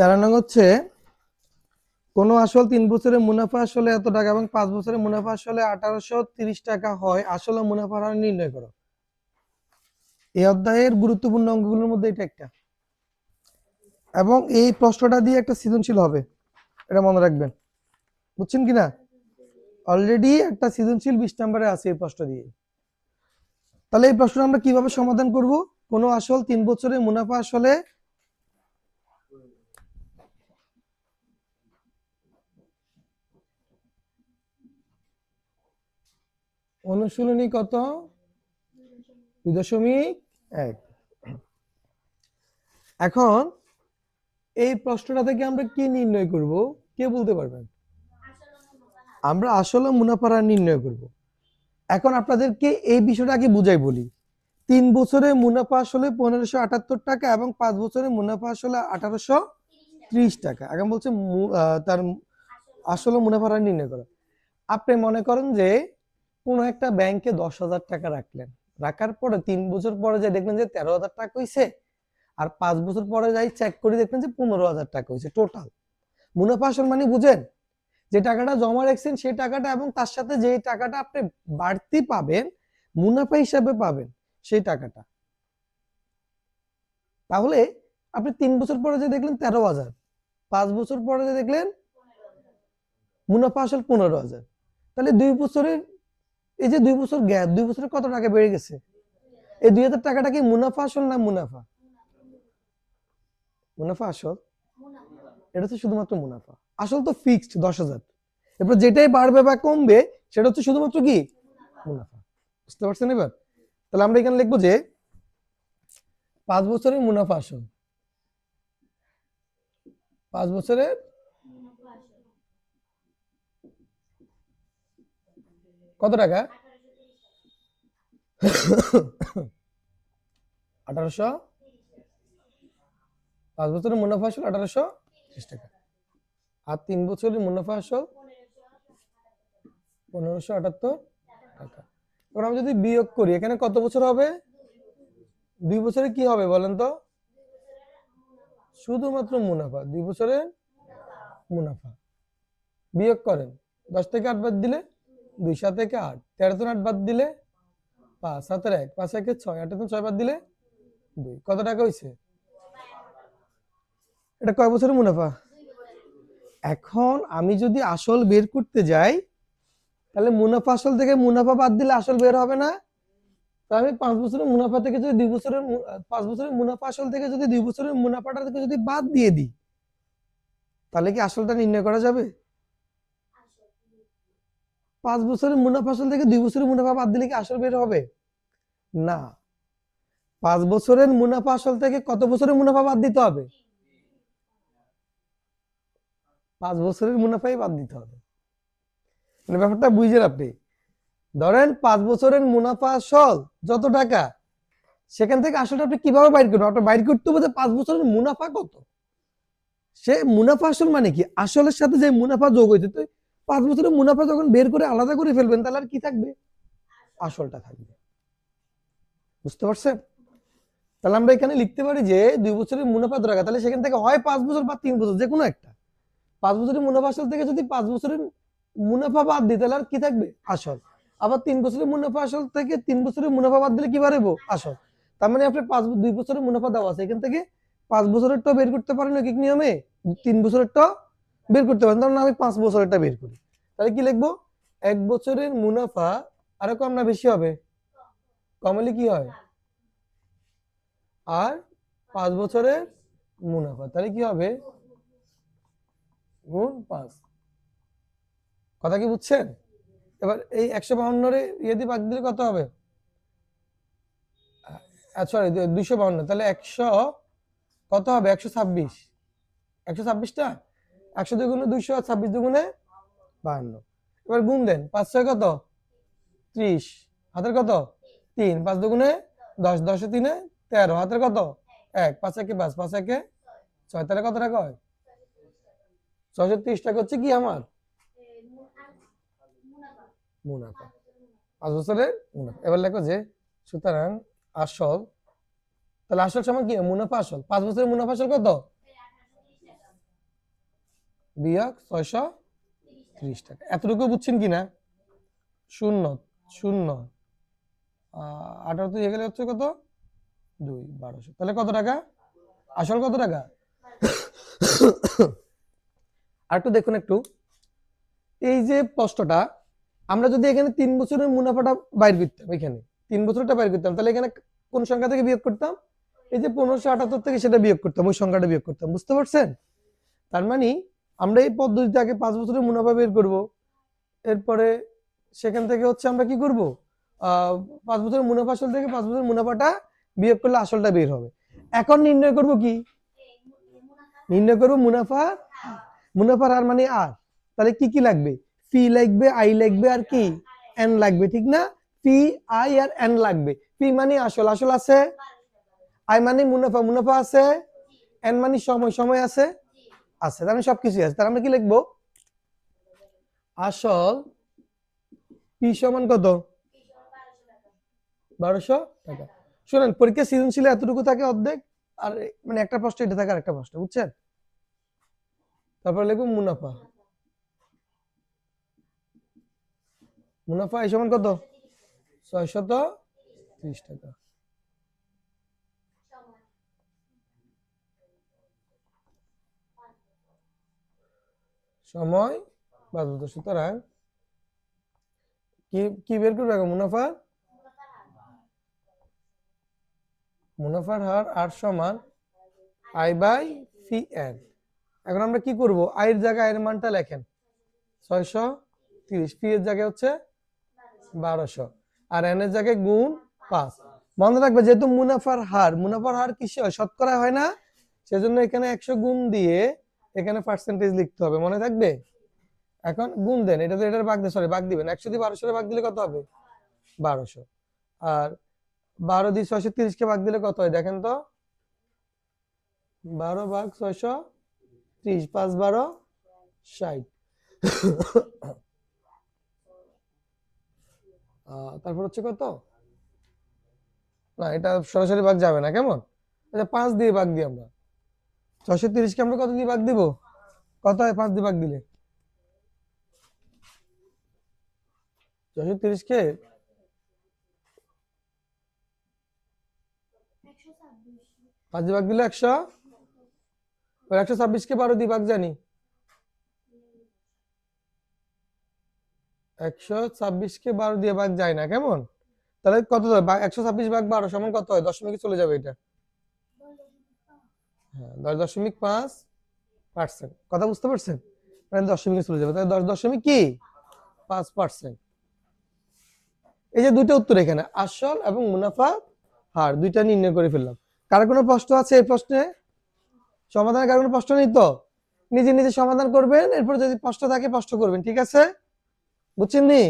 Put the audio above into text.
তেরো নং হচ্ছে, কোনো আসল তিন বছরের মুনাফা আসলে এত টাকা এবং পাঁচ বছরের মুনাফা আসলে আঠারোশো তিরিশ টাকা হয়, আসলে মুনাফার হার নির্ণয় করো। এই অধ্যায়ের গুরুত্বপূর্ণ অঙ্গগুলোর মধ্যে এটা একটা। এবং এই প্রশ্নটা দিয়ে একটা সৃজনশীল হবে, এটা মনে রাখবেন। বুঝছেন কি না অলরেডি একটা সৃজনশীল বিশ নম্বরে আছে এই প্রশ্ন দিয়ে। তাহলে এই প্রশ্ন আমরা কীভাবে সমাধান করব? কোনো আসল তিন বছরের মুনাফা আসলে অনুশীলনী কত? দুই দশমিক এক। এখন এই প্রশ্নটা থেকে আমরা কি নির্ণয় করব? কে বলতে পারবেন? আমরা আসলে মুনাফার নির্ণয় করব। এখন আপনাদেরকে এই বিষয়টা আগে বুঝাই বলি। তিন বছরের মুনাফা আসলে পনেরোশো আটাত্তর টাকা এবং পাঁচ বছরের মুনাফা আসলে আঠারোশো ত্রিশ টাকা। এখন বলছে তার আসলে মুনাফার নির্ণয় করা। আপনি মনে করেন যে কোনো একটা ব্যাংকে দশ হাজার টাকা রাখলেন। রাখার পরে তিন বছর পরে যাই দেখলেন যে তেরো হাজার টাকা হয়েছে আর পাঁচ বছর পরে যাই চেক করে দেখলেন যে পনেরো হাজার টাকা হয়েছে টোটাল মুনাফা আসল মানে বুঝেন, যে টাকাটা জমা রাখছেন সেই টাকাটা এবং তার সাথে যে টাকাটা আপনি বাড়তি পাবেন, মুনাফা হিসাবে পাবেন সেই টাকাটা। তাহলে আপনি তিন বছর পরে যে দেখলেন তেরো হাজার, পাঁচ বছর পরে যে দেখলেন মুনাফা আসল পনেরো হাজার। তাহলে দুই বছরের এই যে দুই বছর গ্যাপ, দুই বছরে কত টাকা বেড়ে গেছে? এই দুই হাজার টাকাটা কি মুনাফা আসল না মুনাফা? মুনাফা আসল? এটা হচ্ছে শুধুমাত্র মুনাফা। আসল তো ফিক্সড দশ হাজার। এরপর যেটাই বাড়বে বা কমবে, সেটা হচ্ছে শুধুমাত্র কি? মুনাফা। বুঝতে পারছেন এবার? তাহলে আমরা এখানে লিখব যে পাঁচ বছরের মুনাফা আসল। পাঁচ বছরের কত টাকা? আঠারোশো? পাঁচ বছরের মুনাফা আসল আঠারোশো ত্রিশ টাকা। আর তিন বছরের মুনাফা আসল পনেরোশো আটাত্তর টাকা। এবার আমি যদি বিয়োগ করি, এখানে কত বছর হবে? দুই বছরে কি হবে বলেন তো? শুধুমাত্র মুনাফা, দুই বছরের মুনাফা। বিয়োগ করেন, দশ থেকে আট বাদ দিলে দুই সাত থেকে আট। তেরো থেকে আট বাদ দিলে পাঁচ সাতের এক। পাঁচ একে ছয়, আট থেকে ছয় বাদ দিলে দুই। কত টাকা হয়েছে এটা কয় বছরের মুনাফা? এখন আমি যদি আসল বের করতে যাই, তাহলে মুনাফা আসল থেকে মুনাফা বাদ দিলে আসল বের হবে না। তো আমি পাঁচ বছরের মুনাফা থেকে যদি দুই বছরের পাঁচ বছরের মুনাফা আসল থেকে যদি দুই বছরের মুনাফাটা থেকে যদি বাদ দিয়ে দিই, তাহলে কি আসলটা নির্ণয় করা যাবে? পাঁচ বছরের মুনাফা আসল থেকে দুই বছরের মুনাফা বাদ দিলে কি আসল বের হবে? না। পাঁচ বছরের মুনাফা আসল থেকে কত বছরের মুনাফা বাদ দিতে হবে? পাঁচ বছরের মুনাফাই বাদ দিতে হবে। মানে ব্যাপারটা বুঝলেন আপনি? ধরেন পাঁচ বছরের মুনাফা আসল যত টাকা, সেখান থেকে আসলটা আপনি কীভাবে বাইর করবেন? আপনার বাইর করতে যে পাঁচ বছরের মুনাফা কত। সে মুনাফা আসল মানে কি? আসলের সাথে যে মুনাফা যোগ হয়েছে পাঁচ বছরের মুনাফা যখন বের করে আলাদা করে ফেলবেন, তাহলে আর কি থাকবে? আসলটা থাকবে। বুঝতে পারছেন? তাহলে আমরা এখানে লিখতে পারি যে, দুই বছরের মুনাফা দরকার তাহলে সেখান থেকে হয় পাঁচ বছর বা তিন বছর যে কোনো একটা। পাঁচ বছরের মুনাফা আসল থেকে যদি পাঁচ বছরের মুনাফা বাদ দিই, তাহলে আর কি থাকবে? আসল। আবার তিন বছরের মুনাফা আসল থেকে তিন বছরের মুনাফা বাদ দিলে কি বাড়বো আসল। তার মানে আপনি পাঁচ, দুই বছরের মুনাফা দেওয়া আছে। এখান থেকে পাঁচ বছরের বছরেরটা বের করতে পারেন কি নিয়মে। তিন বছরের বছরেরটা বের করতে পারেন। তার মানে আমি পাঁচ বছরেরটা বের করি। তাহলে কি লিখব? এক বছরের মুনাফা আরও কম না বেশি হবে? কমলে কি হয়? আর পাঁচ বছরের মুনাফা, তাহলে কি হবে? গুণ পাঁচ। কথা কি বুঝছেন? এবার এই একশো বাহান্নরে ইয়ে দিয়ে বাদ দিলে কত হবে? সরি দুইশো বাহান্ন। তাহলে একশো, কত হবে? একশো ছাব্বিশ। একশো ছাব্বিশটা? একশো দুগুণে দুইশো আর ছাব্বিশ দুগুণে বাহান্ন। এবার গুণ দেন, পাঁচ ছয় কত? ত্রিশ। হাতের কত? তিন। পাঁচ দুগুণে দশ, দশে তিনে তেরো। হাতের কত? এক। পাঁচ একে পাঁচ পাঁচ একে ছয়। তাহলে কত টাকা হয় ছয়শো ত্রিশ টাকা হচ্ছে কি আমার? মুনাফা। পাঁচ বছরের মুনাফা। এবার লেখো যে, সুতরাং আসল, তাহলে আসল সময় কি? মুনাফা আসল। পাঁচ বছরের মুনাফা আসল কত? বিয়োগ ছয়শো ত্রিশ টাকা। এতটুকু বুঝছেন কি না শূন্য। শূন্য আঠারো তো গেলে হচ্ছে কত? দুই, বারোশো। তাহলে কত টাকা? আসল কত টাকা? আর একটু দেখুন একটু। এই যে প্রশ্নটা, আমরা যদি এখানে তিন বছরের মুনাফাটা বাইর করতাম, এখানে তিন বছরটা বাইর করতাম, তাহলে এখানে কোন সংখ্যা থেকে বিয়োগ করতাম? এই যে পনেরোশো আটাত্তর থেকে সেটা বিয়োগ করতাম, ওই সংখ্যাটা বিয়োগ করতাম, বুঝতে পারছেন? তার মানে আমরা এই পদ্ধতিতে আগে পাঁচ বছরের মুনাফা বের করব। এরপরে সেখান থেকে হচ্ছে আমরা কি করব? পাঁচ বছরের মুনাফা আসল থেকে পাঁচ বছরের মুনাফাটা বিয়োগ করলে আসলটা বের হবে। এখন নির্ণয় করব কি? নির্ণয় করব মুনাফা মুনাফার আর মানে আর। তাহলে কি কি লাগবে? ফি লাগবে আই লাগবে আর কি? এন লাগবে, ঠিক না? পি আই আর এন লাগবে। পি মানে আসল আসল আছে? আই মানে মুনাফা মুনাফা আছে? এন মানে সময় সময় আছে? আছে তার মানে সবকিছু আছে। তার আমরা কি লিখব? আসল পি সমান কত? বারোশো টাকা। শুনেন, পরীক্ষা সৃজনশীল এতটুকু থাকে অর্ধেক, আর মানে একটা প্রশ্ন এটা থাকে আর একটা প্রশ্ন, বুঝছেন? তারপর লিখব মুনাফা। মুনাফা এই সমান কত? ছয়শত ত্রিশ টাকা। সময় পাঁচ সুতরাং কি কি বের করবে মুনাফা মুনাফার? হার আর সমান আই বাই ফি এন। এখন আমরা কি করব? আয়ের জায়গায় আয়ের মানটা লেখেন। ছয়শো তিরিশ। ফি এর জায়গায় হচ্ছে বারোশো। আর এন এর জায়গায় গুণ পাঁচ। মনে রাখবে, যেহেতু মুনাফার হার মুনাফার হার কিসে হয়? শতকরা হয় না। সেজন্য এখানে একশো গুণ দিয়ে এখানে পার্সেন্টেজ লিখতে হবে, মনে থাকবে? এখন গুণ দেন, এটা তো এটার ভাগ দিয়ে সরি ভাগ দিবেন। একশো দিয়ে বারোশো ভাগ দিলে কত হবে? বারোশো। আর বারো দিয়ে ছয়শো তিরিশকে ভাগ দিলে কত হয়? দেখেন তো। বারো ভাগ ছয়শো ত্রিশ, পাঁচ বারো ষাট। তারপর হচ্ছে কত? না, এটা সরাসরি ভাগ যাবে না, কেমন? আচ্ছা পাঁচ দিয়ে ভাগ দিই আমরা। ছয়শো তিরিশকে আমরা কত দিয়ে ভাগ দিব? কত হয়? পাঁচ দিয়ে ভাগ দিলে। ছয়শো তিরিশকে পাঁচ দিয়ে ভাগ দিলে একশো। একশো ছাব্বিশকে বারো দিয়ে ভাগ জানি। একশো ছাব্বিশকে বারো দিয়ে ভাগ যায় না, কেমন? তাহলে কত একশো ছাব্বিশ ভাগ বারো সমান কত হয়? দশমিকে চলে যাবে এটা। হ্যাঁ দশ দশমিক পাঁচ পার্সেন্ট কথা বুঝতে পারছেন? মানে দশমিকে চলে যাবে। তাহলে দশ দশমিক কি? পাঁচ পার্সেন্ট এই যে দুইটা উত্তর এখানে, আসল এবং মুনাফা হার, দুইটা নির্ণয় করে ফেললাম। কার কোনো প্রশ্ন আছে এই প্রশ্নে? সমাধানের কার কোনো প্রশ্ন নেই তো? নিজে নিজে সমাধান করবেন, এরপর যদি প্রশ্ন থাকে প্রশ্ন করবেন, ঠিক আছে? বুঝছেন নি?